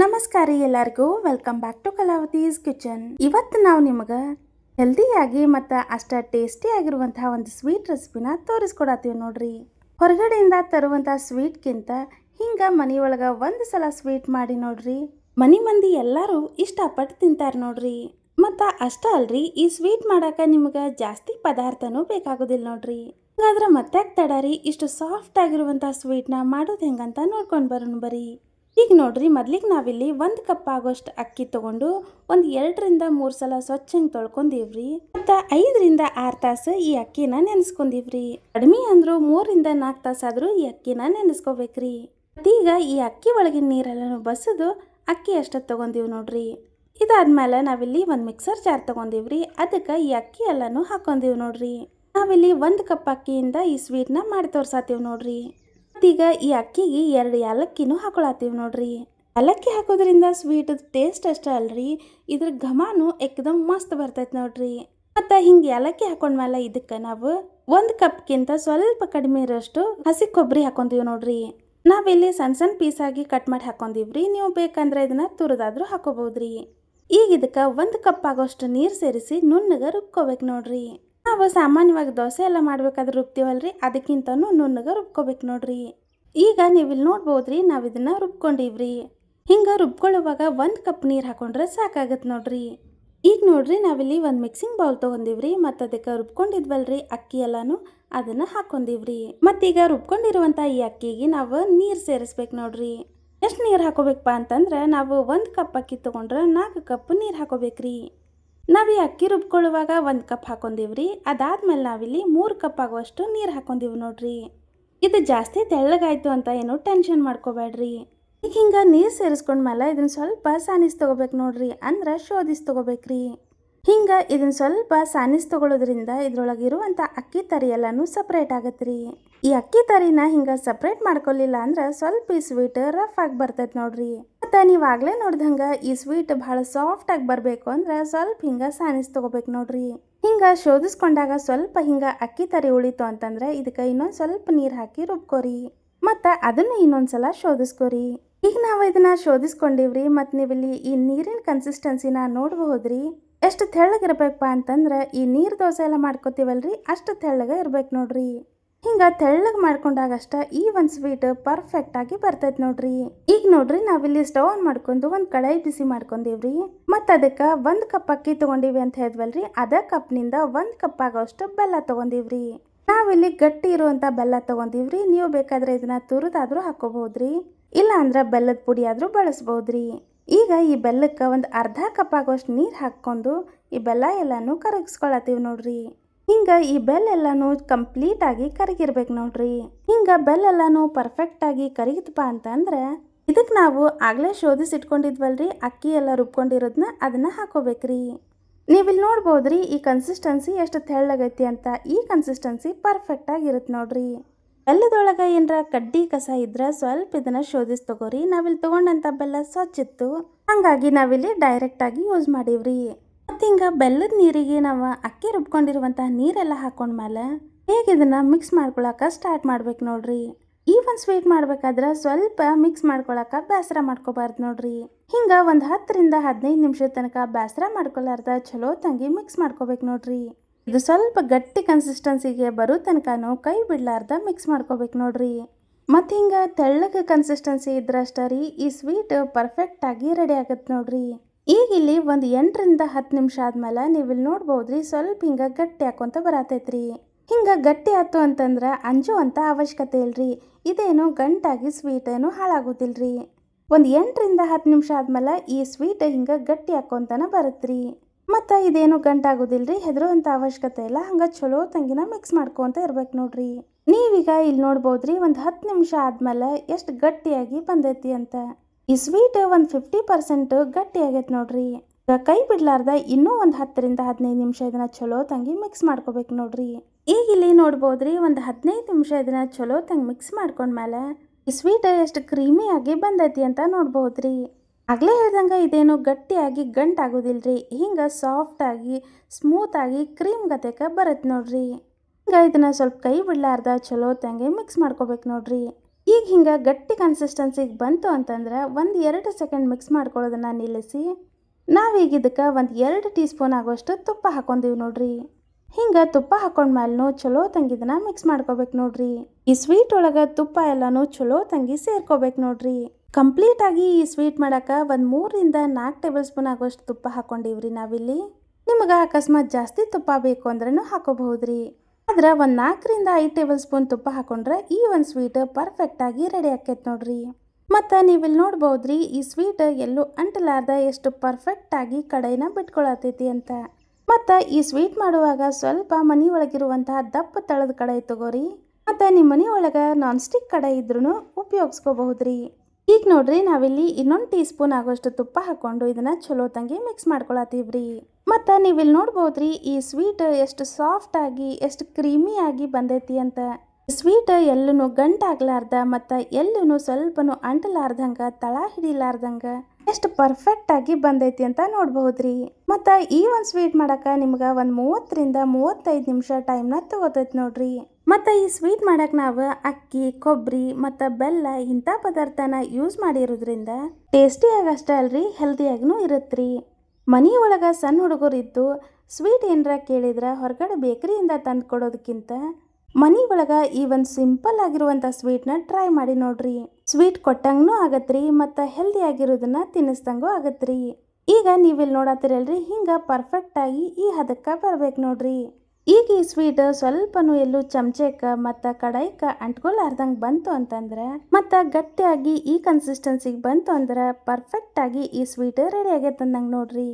ನಮಸ್ಕಾರ ಎಲ್ಲರಿಗೂ. Welcome back to Kalavati's kitchen ಇವತ್ತು ನಾವು ನಿಮಗೆ ಹೆಲ್ದಿಯಾಗಿ ಮತ್ತು ಅಷ್ಟ ಟೇಸ್ಟಿ ಆಗಿರುವಂತಹ ಒಂದು ಸ್ವೀಟ್ ರೆಸಿಪಿನ ತೋರಿಸ್ಕೊಡತ್ತೀವಿ ನೋಡ್ರಿ. ಹೊರಗಡೆಯಿಂದ ತರುವಂಥ ಸ್ವೀಟ್ಗಿಂತ ಹಿಂಗೆ ಮನೆಯೊಳಗೆ ಒಂದು ಸಲ ಸ್ವೀಟ್ ಮಾಡಿ ನೋಡ್ರಿ. ಮನೆ ಮಂದಿ ಎಲ್ಲರೂ ಇಷ್ಟಪಟ್ಟು ತಿಂತಾರೆ ನೋಡ್ರಿ. ಮತ್ತು ಅಷ್ಟ ಅಲ್ರಿ, ಈ ಸ್ವೀಟ್ ಮಾಡೋಕೆ ನಿಮ್ಗೆ ಜಾಸ್ತಿ ಪದಾರ್ಥನೂ ಬೇಕಾಗೋದಿಲ್ಲ ನೋಡ್ರಿ. ಹಾಗಾದ್ರೆ ಮತ್ತೆ ತಡಾರಿ ಇಷ್ಟು ಸಾಫ್ಟ್ ಆಗಿರುವಂಥ ಸ್ವೀಟ್ನ ಮಾಡೋದು ಹೆಂಗಂತ ನೋಡ್ಕೊಂಡು ಬರೋಣ ಬರೀ. ಈಗ ನೋಡ್ರಿ, ಮೊದ್ಲಿಗೆ ನಾವಿಲ್ಲಿ ಒಂದು ಕಪ್ ಆಗೋಷ್ಟು ಅಕ್ಕಿ ತಗೊಂಡು ಒಂದು ಎರಡರಿಂದ ಮೂರು ಸಲ ಸ್ವಚ್ಛಂಗೆ ತೊಳ್ಕೊಂಡೀವ್ರಿ. ಮತ್ತು ಐದರಿಂದ ಆರು ತಾಸು ಈ ಅಕ್ಕಿನ ನೆನೆಸ್ಕೊಂಡೀವ್ರಿ. ಕಡಿಮೆ ಅಂದರೂ ಮೂರಿಂದ ನಾಲ್ಕು ತಾಸಾದರೂ ಈ ಅಕ್ಕಿನ ನೆನೆಸ್ಕೋಬೇಕ್ರಿ. ಮತ್ತೀಗ ಈ ಅಕ್ಕಿ ಒಳಗಿನ ನೀರೆಲ್ಲನೂ ಬಸದು ಅಕ್ಕಿ ಅಷ್ಟೊತ್ತು ತೊಗೊಂಡೀವಿ ನೋಡ್ರಿ. ಇದಾದ್ಮೇಲೆ ನಾವಿಲ್ಲಿ ಒಂದು ಮಿಕ್ಸರ್ ಜಾರ್ ತೊಗೊಂಡೀವ್ರಿ, ಅದಕ್ಕೆ ಈ ಅಕ್ಕಿ ಎಲ್ಲನೂ ಹಾಕೊಂಡೀವಿ ನೋಡ್ರಿ. ನಾವಿಲ್ಲಿ ಒಂದು ಕಪ್ ಅಕ್ಕಿಯಿಂದ ಈ ಸ್ವೀಟ್ನ ಮಾಡಿ ತೋರ್ಸಾತೀವಿ ನೋಡ್ರಿ. ಮತ್ತೀಗ ಈ ಅಕ್ಕಿಗೆ ಎರಡು ಏಲಕ್ಕಿನೂ ಹಾಕೊಳತ್ತೀವಿ ನೋಡ್ರಿ. ಏಲಕ್ಕಿ ಹಾಕೋದ್ರಿಂದ ಸ್ವೀಟ್ ಟೇಸ್ಟ್ ಅಷ್ಟೇ ಅಲ್ರಿ. ಇದ್ರ ಘಮಾನು ಎಕ್ದಮ್ ಮಸ್ತ್ ಬರ್ತೈತೆ ನೋಡ್ರಿ. ಮತ್ತು ಹಿಂಗೆ ಏಲಕ್ಕಿ ಹಾಕೊಂಡ್ಮೇಲೆ ಇದಕ್ಕೆ ನಾವು ಒಂದು ಕಪ್ಗಿಂತ ಸ್ವಲ್ಪ ಕಡಿಮೆ ಇರೋಷ್ಟು ಹಸಿ ಕೊಬ್ಬರಿ ಹಾಕೊಂತೀವಿ ನೋಡ್ರಿ. ನಾವಿಲ್ಲಿ ಸಣ್ಣ ಸಣ್ಣ ಪೀಸಾಗಿ ಕಟ್ ಮಾಡಿ ಹಾಕೊಂಡಿವ್ರಿ. ನೀವು ಬೇಕಂದ್ರೆ ಇದನ್ನ ತುರಿದಾದ್ರೂ ಹಾಕೋಬಹುದ್ರಿ. ಈಗ ಇದಕ್ಕೆ ಒಂದು ಕಪ್ ಆಗೋಷ್ಟು ನೀರು ಸೇರಿಸಿ ನುಣ್ಣಗೆ ರುಬ್ಕೋಬೇಕು ನೋಡ್ರಿ. ನಾವು ಸಾಮಾನ್ಯವಾಗಿ ದೋಸೆ ಎಲ್ಲ ಮಾಡ್ಬೇಕಾದ್ರೆ ರುಬ್ತೀವಲ್ರಿ? ಅದಕ್ಕಿಂತನೂ ನುಣ್ಣಗೆ ರುಬ್ಕೋಬೇಕು ನೋಡ್ರಿ. ಈಗ ನೀವು ಇಲ್ಲಿ ನೋಡ್ಬೋದ್ರಿ ನಾವು ಇದನ್ನ ರುಬ್ಕೊಂಡಿವ್ರಿ. ಹಿಂಗೆ ರುಬ್ಕೊಳ್ಳುವಾಗ ಒಂದು ಕಪ್ ನೀರು ಹಾಕೊಂಡ್ರೆ ಸಾಕಾಗತ್ತೆ ನೋಡ್ರಿ. ಈಗ ನೋಡ್ರಿ, ನಾವಿಲ್ಲಿ ಒಂದು ಮಿಕ್ಸಿಂಗ್ ಬೌಲ್ ತೊಗೊಂಡಿವ್ರಿ, ಮತ್ತು ಅದಕ್ಕೆ ರುಬ್ಕೊಂಡಿದ್ವಲ್ರಿ ಅಕ್ಕಿ ಎಲ್ಲಾನು, ಅದನ್ನು ಹಾಕೊಂಡಿವ್ರಿ. ಮತ್ತೀಗ ರುಬ್ಕೊಂಡಿರುವಂಥ ಈ ಅಕ್ಕಿಗೆ ನಾವು ನೀರು ಸೇರಿಸ್ಬೇಕು ನೋಡ್ರಿ. ಎಷ್ಟು ನೀರು ಹಾಕೋಬೇಕಪ್ಪ ಅಂತಂದ್ರೆ, ನಾವು ಒಂದು ಕಪ್ ಅಕ್ಕಿ ತೊಗೊಂಡ್ರೆ ನಾಲ್ಕು ಕಪ್ ನೀರು ಹಾಕೋಬೇಕ್ರಿ. ನಾವು ಈ ಅಕ್ಕಿ ರುಬ್ಕೊಳ್ಳುವಾಗ ಒಂದು ಕಪ್ ಹಾಕೊಂಡಿವ್ರಿ. ಅದಾದ್ಮೇಲೆ ನಾವಿಲ್ಲಿ ಮೂರು ಕಪ್ ಆಗುವಷ್ಟು ನೀರು ಹಾಕೊಂದೀವಿ ನೋಡ್ರಿ. ಇದು ಜಾಸ್ತಿ ತೆಳ್ಳಗಾಯ್ತು ಅಂತ ಏನು ಟೆನ್ಷನ್ ಮಾಡ್ಕೋಬೇಡ್ರಿ ಈಗ ಹಿಂಗೆ ನೀರು ಸೇರಿಸ್ಕೊಂಡ್ಮೇಲೆ ಇದನ್ನ ಸ್ವಲ್ಪ ಸಾನಿಸ್ ತೊಗೋಬೇಕು ನೋಡ್ರಿ. ಅಂದ್ರೆ ಶೋಧಿಸಿ ತೊಗೋಬೇಕ್ರಿ. ಹಿಂಗೆ ಇದನ್ನ ಸ್ವಲ್ಪ ಸಾನಿಸ್ ತಗೊಳ್ಳೋದ್ರಿಂದ ಇದ್ರೊಳಗೆ ಇರುವಂಥ ಅಕ್ಕಿ ತರಿ ಎಲ್ಲನೂ ಸಪ್ರೇಟ್ ರೀ ಈ ಅಕ್ಕಿ ತರಿನ ಹಿಂಗೆ ಸಪ್ರೇಟ್ ಮಾಡ್ಕೊಲಿಲ್ಲ ಅಂದ್ರೆ ಸ್ವಲ್ಪ ಈ ಸ್ವೀಟ್ ರಫ್ ಆಗಿ ಬರ್ತೈತೆ ನೋಡ್ರಿ. ಮತ್ತು ನೀವಾಗಲೇ ನೋಡ್ದಂಗೆ ಈ ಸ್ವೀಟ್ ಭಾಳ ಸಾಫ್ಟ್ ಆಗಿ ಬರಬೇಕು ಅಂದ್ರೆ ಸ್ವಲ್ಪ ಹಿಂಗೆ ಸಾನಿಸ್ ತಗೋಬೇಕು ನೋಡ್ರಿ. ಹಿಂಗೆ ಶೋಧಿಸ್ಕೊಂಡಾಗ ಸ್ವಲ್ಪ ಹಿಂಗೆ ಅಕ್ಕಿ ತರಿ ಉಳಿತು ಅಂತಂದ್ರೆ ಇದಕ್ಕೆ ಇನ್ನೊಂದು ಸ್ವಲ್ಪ ನೀರು ಹಾಕಿ ರುಬ್ಕೋರಿ. ಮತ್ತು ಅದನ್ನು ಇನ್ನೊಂದ್ಸಲ ಶೋಧಿಸ್ಕೋರಿ. ಈಗ ನಾವು ಇದನ್ನ ಶೋಧಿಸ್ಕೊಂಡಿವ್ರಿ ಮತ್ತು ನೀವಿಲ್ಲಿ ಈ ನೀರಿನ ಕನ್ಸಿಸ್ಟೆನ್ಸಿನ ನೋಡ್ಬಹುದ್ರಿ? ಎಷ್ಟು ತೆಳ್ಳಗಿರ್ಬೇಕಪ್ಪ ಅಂತಂದ್ರೆ ಈ ನೀರು ದೋಸೆ ಎಲ್ಲ ಮಾಡ್ಕೋತೀವಲ್ರಿ? ಅಷ್ಟು ತೆಳ್ಳಗೆ ಇರ್ಬೇಕು ನೋಡ್ರಿ. ಹಿಂಗೆ ತೆಳ್ಳಗೆ ಮಾಡ್ಕೊಂಡಾಗಷ್ಟ ಈ ಒಂದು ಸ್ವೀಟ್ ಪರ್ಫೆಕ್ಟ್ ಆಗಿ ಬರ್ತೈತೆ ನೋಡ್ರಿ. ಈಗ ನೋಡ್ರಿ ನಾವಿಲ್ಲಿ ಸ್ಟವ್ ಆನ್ ಮಾಡ್ಕೊಂಡು ಒಂದು ಕಡಾಯಿ ಬಿಸಿ ಮಾಡ್ಕೊಂಡಿವ್ರಿ. ಮತ್ತು ಅದಕ್ಕೆ ಒಂದು ಕಪ್ ಅಕ್ಕಿ ತೊಗೊಂಡಿವಿ ಅಂತ ಹೇಳಿದ್ವಲ್ರಿ? ಅದೇ ಕಪ್ನಿಂದ ಒಂದು ಕಪ್ ಆಗೋಷ್ಟು ಬೆಲ್ಲ ತೊಗೊಂಡಿವ್ರಿ. ನಾವಿಲ್ಲಿ ಗಟ್ಟಿ ಇರುವಂಥ ಬೆಲ್ಲ ತೊಗೊಂಡಿವ್ರಿ. ನೀವು ಬೇಕಾದ್ರೆ ಇದನ್ನ ತುರಿದಾದ್ರೂ ಹಾಕೋಬಹುದ್ರಿ. ಇಲ್ಲ ಅಂದ್ರೆ ಬೆಲ್ಲದ ಪುಡಿ ಆದರೂ ಬಳಸ್ಬೋದ್ರಿ. ಈಗ ಈ ಬೆಲ್ಲಕ್ಕೆ ಒಂದು ಅರ್ಧ ಕಪ್ ಆಗೋಷ್ಟು ನೀರು ಹಾಕ್ಕೊಂಡು ಈ ಬೆಲ್ಲ ಎಲ್ಲನೂ ಕರಗಿಸ್ಕೊಳತ್ತೀವಿ ನೋಡ್ರಿ. ಹಿಂಗೆ ಈ ಬೆಲ್ಲ ಕಂಪ್ಲೀಟ್ ಕಂಪ್ಲೀಟಾಗಿ ಕರಗಿರ್ಬೇಕು ನೋಡ್ರಿ. ಹಿಂಗೆ ಪರ್ಫೆಕ್ಟ್ ಪರ್ಫೆಕ್ಟಾಗಿ ಕರಗಿತಪ್ಪ ಅಂತಂದ್ರೆ ಇದಕ್ಕೆ ನಾವು ಆಗಲೇ ಶೋಧಿಸಿ ಇಟ್ಕೊಂಡಿದ್ವಲ್ರಿ, ಅಕ್ಕಿ ಎಲ್ಲ ರುಬ್ಕೊಂಡಿರೋದನ್ನ ಅದನ್ನ ಹಾಕೋಬೇಕ್ರಿ. ನೀವಿಲ್ಲಿ ನೋಡ್ಬೋದ್ರಿ ಈ ಕನ್ಸಿಸ್ಟೆನ್ಸಿ ಎಷ್ಟು ತೆಳ್ಳಗೈತಿ ಅಂತ, ಈ ಕನ್ಸಿಸ್ಟೆನ್ಸಿ ಪರ್ಫೆಕ್ಟಾಗಿ ಇರುತ್ತೆ ನೋಡ್ರಿ. ಬೆಲ್ಲದೊಳಗೆ ಏನರ ಕಡ್ಡಿ ಕಸ ಇದ್ರೆ ಸ್ವಲ್ಪ ಇದನ್ನ ಶೋಧಿಸಿ ತಗೋರಿ. ನಾವಿಲ್ಲಿ ತೊಗೊಂಡಂಥ ಬೆಲ್ಲ ಸ್ವಚ್ಛಿತ್ತು. ಹಾಗಾಗಿ ನಾವಿಲ್ಲಿ ಡೈರೆಕ್ಟಾಗಿ ಯೂಸ್ ಮಾಡೀವ್ರಿ. ಮತ್ತು ಹಿಂಗೆ ಬೆಲ್ಲದ ನೀರಿಗೆ ನಾವು ಅಕ್ಕಿ ರುಬ್ಕೊಂಡಿರುವಂಥ ನೀರೆಲ್ಲ ಹಾಕೊಂಡ್ಮೇಲೆ ಹೇಗೆ ಇದನ್ನ ಮಿಕ್ಸ್ ಮಾಡ್ಕೊಳಕ್ಕೆ ಸ್ಟಾರ್ಟ್ ಮಾಡ್ಬೇಕು ನೋಡ್ರಿ. ಈ ಒಂದು ಸ್ವೀಟ್ ಮಾಡ್ಬೇಕಾದ್ರೆ ಸ್ವಲ್ಪ ಮಿಕ್ಸ್ ಮಾಡ್ಕೊಳಕ ಬೇಸರ ಮಾಡ್ಕೋಬಾರ್ದು ನೋಡ್ರಿ. ಹಿಂಗೆ ಒಂದು ಹತ್ತರಿಂದ ಹದಿನೈದು ನಿಮಿಷದ ತನಕ ಬೇಸರ ಮಾಡ್ಕೊಲಾರ್ದ ಚಲೋ ತಂಗಿ ಮಿಕ್ಸ್ ಮಾಡ್ಕೋಬೇಕು ನೋಡ್ರಿ. ಇದು ಸ್ವಲ್ಪ ಗಟ್ಟಿ ಕನ್ಸಿಸ್ಟೆನ್ಸಿಗೆ ಬರೋ ತನಕನೂ ಕೈ ಬಿಡ್ಲಾರ್ದ ಮಿಕ್ಸ್ ಮಾಡ್ಕೋಬೇಕು ನೋಡ್ರಿ. ಮತ್ತು ಹಿಂಗೆ ತೆಳ್ಳಗೆ ಕನ್ಸಿಸ್ಟೆನ್ಸಿ ಇದ್ರಷ್ಟ ರೀ, ಈ ಸ್ವೀಟ್ ಪರ್ಫೆಕ್ಟಾಗಿ ರೆಡಿ ಆಗತ್ತೆ ನೋಡ್ರಿ. ಈಗ ಇಲ್ಲಿ ಒಂದು ಎಂಟರಿಂದ ಹತ್ತು ನಿಮಿಷ ಆದ್ಮೇಲೆ ನೀವು ಇಲ್ಲಿ ನೋಡ್ಬೋದ್ರಿ, ಸ್ವಲ್ಪ ಹಿಂಗೆ ಗಟ್ಟಿ ಹಾಕೊಂತ ಬರತೈತ್ರಿ. ಹಿಂಗೆ ಗಟ್ಟಿ ಆಯ್ತು ಅಂತಂದ್ರೆ ಅಂಜು ಅಂತ ಅವಶ್ಯಕತೆ ಇಲ್ರಿ, ಇದೇನು ಗಂಟಾಗಿ ಸ್ವೀಟ್ ಏನು ಹಾಳಾಗೋದಿಲ್ರಿ. ಒಂದು ಎಂಟರಿಂದ ಹತ್ತು ನಿಮಿಷ ಆದ್ಮೇಲೆ ಈ ಸ್ವೀಟ್ ಹಿಂಗೆ ಗಟ್ಟಿ ಹಾಕೊಂತನ ಬರುತ್ತ್ರಿ ಮತ್ತು ಇದೇನು ಗಂಟಾಗೋದಿಲ್ರಿ? ಹೆದರುವಂಥ ಅವಶ್ಯಕತೆ ಇಲ್ಲ. ಹಂಗೆ ಚಲೋ ತಂಗಿನ ಮಿಕ್ಸ್ ಮಾಡ್ಕೊಂತ ಇರ್ಬೇಕು ನೋಡ್ರಿ. ನೀವೀಗ ಇಲ್ಲಿ ನೋಡ್ಬೋದು ರೀ ಒಂದು ಹತ್ತು ನಿಮಿಷ ಆದಮೇಲೆ ಎಷ್ಟು ಗಟ್ಟಿಯಾಗಿ ಬಂದೈತಿ ಅಂತ. ಈ ಸ್ವೀಟ್ ಒಂದು ಫಿಫ್ಟಿ ಪರ್ಸೆಂಟ್ ಗಟ್ಟಿ ಆಗೈತೆ ನೋಡ್ರಿ. ಈಗ ಕೈ ಬಿಡ್ಲಾರ್ದ ಇನ್ನೂ ಒಂದು ಹತ್ತರಿಂದ ಹದಿನೈದು ನಿಮಿಷ ಇದನ್ನ ಚಲೋ ತಂಗಿ ಮಿಕ್ಸ್ ಮಾಡ್ಕೋಬೇಕು ನೋಡ್ರಿ. ಈಗ ಇಲ್ಲಿ ನೋಡ್ಬೋದ್ರಿ, ಒಂದು ಹದಿನೈದು ನಿಮಿಷ ಇದನ್ನ ಚಲೋ ತಂಗಿ ಮಿಕ್ಸ್ ಮಾಡ್ಕೊಂಡ್ಮೇಲೆ ಈ ಸ್ವೀಟ್ ಎಷ್ಟು ಕ್ರೀಮಿಯಾಗಿ ಬಂದೈತಿ ಅಂತ ನೋಡ್ಬೋದ್ರಿ. ಆಗಲೇ ಹೇಳ್ದಂಗೆ ಇದೇನು ಗಟ್ಟಿಯಾಗಿ ಗಂಟಾಗೋದಿಲ್ರಿ ಹಿಂಗೆ ಸಾಫ್ಟಾಗಿ ಸ್ಮೂತಾಗಿ ಕ್ರೀಮ್ ಗತೆಕ ಬರುತ್ತೆ ನೋಡ್ರಿ. ಹಿಂಗೆ ಇದನ್ನು ಸ್ವಲ್ಪ ಕೈ ಬಿಡ್ಲಾರ್ದ ಚಲೋ ತಂಗೆ ಮಿಕ್ಸ್ ಮಾಡ್ಕೋಬೇಕು ನೋಡ್ರಿ. ಈಗ ಹಿಂಗೆ ಗಟ್ಟಿ ಕನ್ಸಿಸ್ಟೆನ್ಸಿಗೆ ಬಂತು ಅಂತಂದ್ರೆ ಒಂದು ಎರಡು ಸೆಕೆಂಡ್ ಮಿಕ್ಸ್ ಮಾಡ್ಕೊಳ್ಳೋದನ್ನು ನಿಲ್ಲಿಸಿ. ನಾವೀಗ ಇದಕ್ಕೆ ಒಂದು ಎರಡು ಟೀ ಸ್ಪೂನ್ ಆಗೋಷ್ಟು ತುಪ್ಪ ಹಾಕೊಂಡೀವಿ ನೋಡ್ರಿ. ಹಿಂಗೆ ತುಪ್ಪ ಹಾಕೊಂಡ್ಮೇಲೂ ಚಲೋ ತಂಗಿದನ್ನ ಮಿಕ್ಸ್ ಮಾಡ್ಕೋಬೇಕು ನೋಡ್ರಿ. ಈ ಸ್ವೀಟ್ ಒಳಗೆ ತುಪ್ಪ ಎಲ್ಲನೂ ಚಲೋ ತಂಗಿ ಸೇರ್ಕೋಬೇಕು ನೋಡ್ರಿ. ಕಂಪ್ಲೀಟ್ ಆಗಿ ಈ ಸ್ವೀಟ್ ಮಾಡಕ್ಕೆ ಒಂದು ಮೂರರಿಂದ ನಾಲ್ಕು ಟೇಬಲ್ ಸ್ಪೂನ್ ಆಗೋಷ್ಟು ತುಪ್ಪ ಹಾಕ್ಕೊಂಡಿವ್ರಿ ನಾವಿಲ್ಲಿ. ನಿಮಗೆ ಅಕಸ್ಮಾತ್ ಜಾಸ್ತಿ ತುಪ್ಪ ಬೇಕು ಅಂದ್ರೂ ಹಾಕೋಬಹುದ್ರಿ. ಆದ್ರೆ ಒಂದು ನಾಲ್ಕರಿಂದ ಐದು ಟೇಬಲ್ ಸ್ಪೂನ್ ತುಪ್ಪ ಹಾಕೊಂಡ್ರೆ ಈ ಒಂದು ಸ್ವೀಟ್ ಪರ್ಫೆಕ್ಟಾಗಿ ರೆಡಿ ಆಕೈತೆ ನೋಡ್ರಿ. ಮತ್ತು ನೀವಿಲ್ಲಿ ನೋಡ್ಬೋದ್ರಿ, ಈ ಸ್ವೀಟ್ ಎಲ್ಲೂ ಅಂಟಲಾರ್ದ ಎಷ್ಟು ಪರ್ಫೆಕ್ಟಾಗಿ ಕಡೆನ ಬಿಟ್ಕೊಳತೈತಿ ಅಂತ. ಮತ್ತು ಈ ಸ್ವೀಟ್ ಮಾಡುವಾಗ ಸ್ವಲ್ಪ ಮನೆ ಒಳಗಿರುವಂತಹ ದಪ್ಪ ತಳದ ಕಡಾಯಿ ತಗೋರಿ. ಮತ್ತು ನಿಮ್ಮ ಮನೆ ಒಳಗೆ ನಾನ್ ಸ್ಟಿಕ್ ಕಡಾಯಿ ಇದ್ರೂ ಉಪಯೋಗಿಸ್ಕೋಬಹುದ್ರಿ. ಈಗ ನೋಡ್ರಿ ನಾವಿಲ್ಲಿ ಇನ್ನೊಂದು ಟೀ ಸ್ಪೂನ್ ಆಗೋಷ್ಟು ತುಪ್ಪ ಹಾಕೊಂಡು ಇದನ್ನ ಚಲೋ ತಂಗಿ ಮಿಕ್ಸ್ ಮಾಡ್ಕೊಳತ್ತೀವ್ರಿ. ಮತ್ತು ನೀವಿಲ್ಲಿ ನೋಡ್ಬೋದ್ರಿ, ಈ ಸ್ವೀಟ್ ಎಷ್ಟು ಸಾಫ್ಟ್ ಆಗಿ, ಎಷ್ಟು ಕ್ರೀಮಿ ಆಗಿ ಬಂದೈತಿ ಅಂತ. ಸ್ವೀಟ್ ಎಲ್ಲೂ ಗಂಟಾಗ್ಲಾರ್ದ ಮತ್ತು ಎಲ್ಲೂ ಸ್ವಲ್ಪನು ಅಂಟಲಾರ್ದಂಗೆ, ತಳ ಹಿಡಿಲಾರ್ದಂಗ. ಎಷ್ಟು ಪರ್ಫೆಕ್ಟ್ ಆಗಿ ಬಂದೈತಿ ಅಂತ ನೋಡ್ಬಹುದ್ರಿ. ಮತ್ತು ಈ ಒಂದು ಸ್ವೀಟ್ ಮಾಡಕ್ಕೆ ನಿಮ್ಗೆ ಒಂದು ಮೂವತ್ತರಿಂದ ಮೂವತ್ತೈದು ನಿಮಿಷ ಟೈಮ್ನ ತಗೋತೈತಿ ನೋಡ್ರಿ. ಮತ್ತು ಈ ಸ್ವೀಟ್ ಮಾಡಕ್ಕೆ ನಾವು ಅಕ್ಕಿ ಕೊಬ್ಬರಿ ಮತ್ತು ಬೆಲ್ಲ ಇಂಥ ಪದಾರ್ಥನ ಯೂಸ್ ಮಾಡಿರೋದ್ರಿಂದ ಟೇಸ್ಟಿಯಾಗಿ ಅಷ್ಟೇ ಅಲ್ರಿ ಹೆಲ್ದಿಯಾಗೂ ಇರುತ್ತೆ ಮನೆ ಒಳಗೆ ಸಣ್ಣ ಹುಡುಗರಿದ್ದು ಸ್ವೀಟ್ ಏನರ ಕೇಳಿದ್ರೆ ಹೊರಗಡೆ ಬೇಕರಿಯಿಂದ ತಂದು ಕೊಡೋದಕ್ಕಿಂತ ಮನೆ ಒಳಗೆ ಈ ಒಂದು ಸಿಂಪಲ್ ಆಗಿರುವಂಥ ಸ್ವೀಟ್ನ ಟ್ರೈ ಮಾಡಿ ನೋಡ್ರಿ. ಸ್ವೀಟ್ ಕೊಟ್ಟಂಗೂ ಆಗತ್ರಿ ಮತ್ತು ಹೆಲ್ದಿ ಆಗಿರೋದನ್ನ ತಿನ್ನಿಸ್ದಂಗೂ ಆಗತ್ರಿ. ಈಗ ನೀವಿಲ್ಲಿ ನೋಡತ್ತಿರಲ್ರಿ ಹಿಂಗೆ ಪರ್ಫೆಕ್ಟಾಗಿ ಈ ಹದಕ್ಕೆ ಬರ್ಬೇಕು ನೋಡ್ರಿ. ಈಗ ಈ ಸ್ವೀಟ್ ಸ್ವಲ್ಪನೂ ಎಲ್ಲೂ ಚಮಚಕ್ಕೆ ಮತ್ತು ಕಡಾಯಿಕ ಅಂಟ್ಕೊಲಾರ್ದಂಗೆ ಬಂತು ಅಂತಂದ್ರೆ, ಮತ್ತು ಗಟ್ಟಿಯಾಗಿ ಈ ಕನ್ಸಿಸ್ಟೆನ್ಸಿಗೆ ಬಂತು ಅಂದ್ರೆ ಪರ್ಫೆಕ್ಟಾಗಿ ಈ ಸ್ವೀಟ್ ರೆಡಿ ಆಗೈತೆ ಅಂದಂಗೆ ನೋಡ್ರಿ.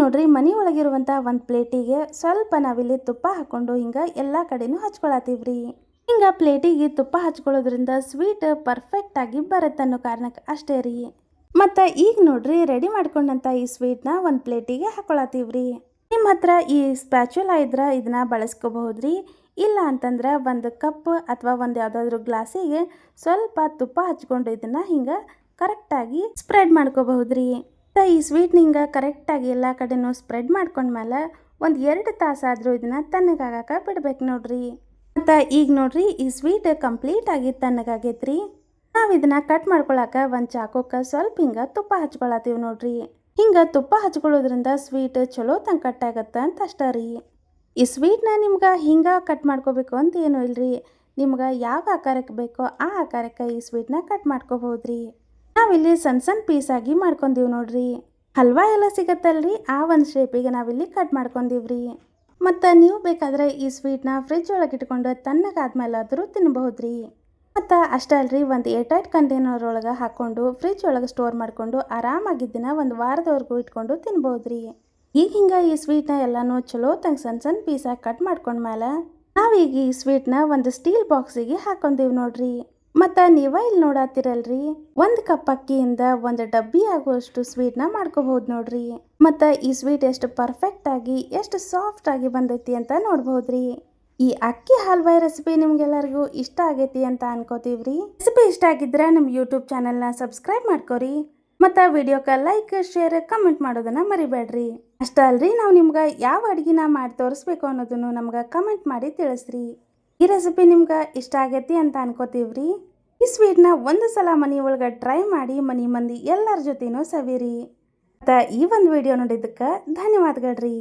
ನೋಡ್ರಿ, ಮನೆ ಒಳಗಿರುವಂಥ ಒಂದು ಪ್ಲೇಟಿಗೆ ಸ್ವಲ್ಪ ನಾವಿಲ್ಲಿ ತುಪ್ಪ ಹಾಕೊಂಡು ಹಿಂಗೆ ಎಲ್ಲ ಕಡೆನೂ ಹಚ್ಕೊಳತ್ತೀವ್ರಿ. ಹಿಂಗೆ ಪ್ಲೇಟಿಗೆ ತುಪ್ಪ ಹಚ್ಕೊಳ್ಳೋದ್ರಿಂದ ಸ್ವೀಟ್ ಪರ್ಫೆಕ್ಟಾಗಿ ಬರುತ್ತೆ ಅನ್ನೋ ಕಾರಣಕ್ಕೆ ಅಷ್ಟೇ ರೀ. ಮತ್ತು ಈಗ ನೋಡ್ರಿ, ರೆಡಿ ಮಾಡ್ಕೊಂಡಂಥ ಈ ಸ್ವೀಟ್ನ ಒಂದು ಪ್ಲೇಟಿಗೆ ಹಾಕೊಳತ್ತೀವ್ರಿ. ನಿಮ್ಮ ಹತ್ರ ಈ ಸ್ಪ್ಯಾಚುಲ ಇದ್ರೆ ಇದನ್ನ ಬಳಸ್ಕೋಬಹುದ್ರಿ? ಇಲ್ಲ ಅಂತಂದ್ರೆ ಒಂದು ಕಪ್ ಅಥವಾ ಒಂದು ಯಾವುದಾದ್ರೂ ಗ್ಲಾಸಿಗೆ ಸ್ವಲ್ಪ ತುಪ್ಪ ಹಚ್ಕೊಂಡು ಇದನ್ನ ಹಿಂಗೆ ಕರೆಕ್ಟಾಗಿ ಸ್ಪ್ರೆಡ್ ಮಾಡ್ಕೋಬಹುದ್ರಿ. ಈ ಸ್ವೀಟ್ ನಿಂಗೆ ಕರೆಕ್ಟಾಗಿ ಎಲ್ಲ ಕಡೆನೂ ಸ್ಪ್ರೆಡ್ ಮಾಡ್ಕೊಂಡ್ಮೇಲೆ ಒಂದು ಎರಡು ತಾಸಾದರೂ ಇದನ್ನ ತಣ್ಣಗಾಗಕ್ಕೆ ಬಿಡ್ಬೇಕು ನೋಡ್ರಿ. ಮತ್ತು ಈಗ ನೋಡ್ರಿ ಈ ಸ್ವೀಟ್ ಕಂಪ್ಲೀಟಾಗಿ ತಣ್ಣಗಾಗೈತ್ರಿ. ನಾವು ಇದನ್ನ ಕಟ್ ಮಾಡ್ಕೊಳಕ್ಕೆ ಒಂದು ಚಾಕೋಕ್ಕೆ ಸ್ವಲ್ಪ ಹಿಂಗೆ ತುಪ್ಪ ಹಚ್ಕೊಳತ್ತೀವಿ ನೋಡ್ರಿ. ಹಿಂಗೆ ತುಪ್ಪ ಹಚ್ಕೊಳ್ಳೋದ್ರಿಂದ ಸ್ವೀಟ್ ಚಲೋ ತಂಗ ಕಟ್ ಆಗತ್ತೆ ಅಂತ ಅಷ್ಟೇ ರೀ. ಈ ಸ್ವೀಟ್ನ ನಿಮ್ಗೆ ಹಿಂಗೆ ಕಟ್ ಮಾಡ್ಕೋಬೇಕು ಅಂತ ಏನೂ ಇಲ್ರಿ. ನಿಮ್ಗೆ ಯಾವ ಆಕಾರಕ್ಕೆ ಬೇಕೋ ಆ ಆಕಾರಕ್ಕೆ ಈ ಸ್ವೀಟ್ನ ಕಟ್ ಮಾಡ್ಕೋಬಹುದ್ರಿ ನಾವಿಲ್ಲಿ ಸಣ್ಣ ಸಣ್ಣ ಪೀಸಾಗಿ ಮಾಡ್ಕೊಂಡೀವಿ ನೋಡ್ರಿ. ಹಲ್ವಾ ಎಲ್ಲ ಸಿಗತ್ತಲ್ರಿ? ಆ ಒಂದು ಶೇಪಿಗೆ ನಾವಿಲ್ಲಿ ಕಟ್ ಮಾಡ್ಕೊಂಡೀವ್ರಿ ಮತ್ತು ನೀವು ಬೇಕಾದರೆ ಈ ಸ್ವೀಟ್ನ ಫ್ರಿಜ್ ಒಳಗೆ ಇಟ್ಕೊಂಡು ತಣ್ಣಗಾದ್ಮೇಲಾದರೂ ತಿನ್ಬಹುದ್ರಿ. ಮತ್ತು ಅಷ್ಟೇ ಅಲ್ರಿ, ಒಂದು ಏರ್ಟೈಟ್ ಕಂಟೈನರ್ ಒಳಗೆ ಹಾಕ್ಕೊಂಡು ಫ್ರಿಜ್ ಒಳಗೆ ಸ್ಟೋರ್ ಮಾಡಿಕೊಂಡು ಆರಾಮಾಗಿದ್ದಿನ ಒಂದು ವಾರದವರೆಗೂ ಇಟ್ಕೊಂಡು ತಿನ್ಬೋದ್ರಿ ಈಗ ಹಿಂಗೆ ಈ ಸ್ವೀಟ್ನ ಎಲ್ಲನೂ ಚಲೋ ತಂಗೆ ಸಣ್ಣ ಸಣ್ಣ ಪೀಸಾಗಿ ಕಟ್ ಮಾಡ್ಕೊಂಡ್ಮೇಲೆ ನಾವೀಗ ಈ ಸ್ವೀಟ್ನ ಒಂದು ಸ್ಟೀಲ್ ಬಾಕ್ಸಿಗೆ ಹಾಕೊಂಡೀವಿ ನೋಡ್ರಿ. ಮತ್ತು ನೀವ ಇಲ್ಲಿ ನೋಡಾತಿರಲ್ರಿ? ಒಂದು ಕಪ್ ಅಕ್ಕಿಯಿಂದ ಒಂದು ಡಬ್ಬಿ ಆಗುವಷ್ಟು ಸ್ವೀಟ್ನ ಮಾಡ್ಕೋಬಹುದು ನೋಡ್ರಿ. ಮತ್ತು ಈ ಸ್ವೀಟ್ ಎಷ್ಟು ಪರ್ಫೆಕ್ಟ್ ಆಗಿ, ಎಷ್ಟು ಸಾಫ್ಟ್ ಆಗಿ ಬಂದೈತಿ ಅಂತ ನೋಡ್ಬೋದ್ರಿ ಈ ಅಕ್ಕಿ ಹಲ್ವಾಯಿ ರೆಸಿಪಿ ನಿಮ್ಗೆಲ್ಲರಿಗೂ ಇಷ್ಟ ಆಗೈತಿ ಅಂತ ಅನ್ಕೋತೀವ್ರಿ. ರೆಸಿಪಿ ಇಷ್ಟ ಆಗಿದ್ರೆ ನಮ್ಮ ಯೂಟ್ಯೂಬ್ ಚಾನಲ್ನ ಸಬ್ಸ್ಕ್ರೈಬ್ ಮಾಡ್ಕೋರಿ. ಮತ್ತು ವಿಡಿಯೋಕ್ಕೆ ಲೈಕ್ ಶೇರ್ ಕಮೆಂಟ್ ಮಾಡೋದನ್ನ ಮರಿಬೇಡ್ರಿ. ಅಷ್ಟೇ ಅಲ್ರಿ ನಾವು ನಿಮ್ಗೆ ಯಾವ ಅಡ್ಗಿನ ಮಾಡಿ ತೋರಿಸ್ಬೇಕು ಅನ್ನೋದನ್ನು ನಮ್ಗೆ ಕಮೆಂಟ್ ಮಾಡಿ ತಿಳಿಸ್ರಿ. ಈ ರೆಸಿಪಿ ನಿಮ್ಗೆ ಇಷ್ಟ ಆಗೈತಿ ಅಂತ ಅನ್ಕೋತೀವ್ರಿ? ಈ ಸ್ವೀಟ್ನ ಒಂದು ಸಲ ಮನೆ ಒಳಗೆ ಟ್ರೈ ಮಾಡಿ ಮನೆ ಮಂದಿ ಎಲ್ಲರ ಜೊತೆನೂ ಸವಿರಿ. ಮತ್ತು ಈ ಒಂದು ವಿಡಿಯೋ ನೋಡಿದ್ದಕ್ಕೆ ಧನ್ಯವಾದಗಳ್ರಿ.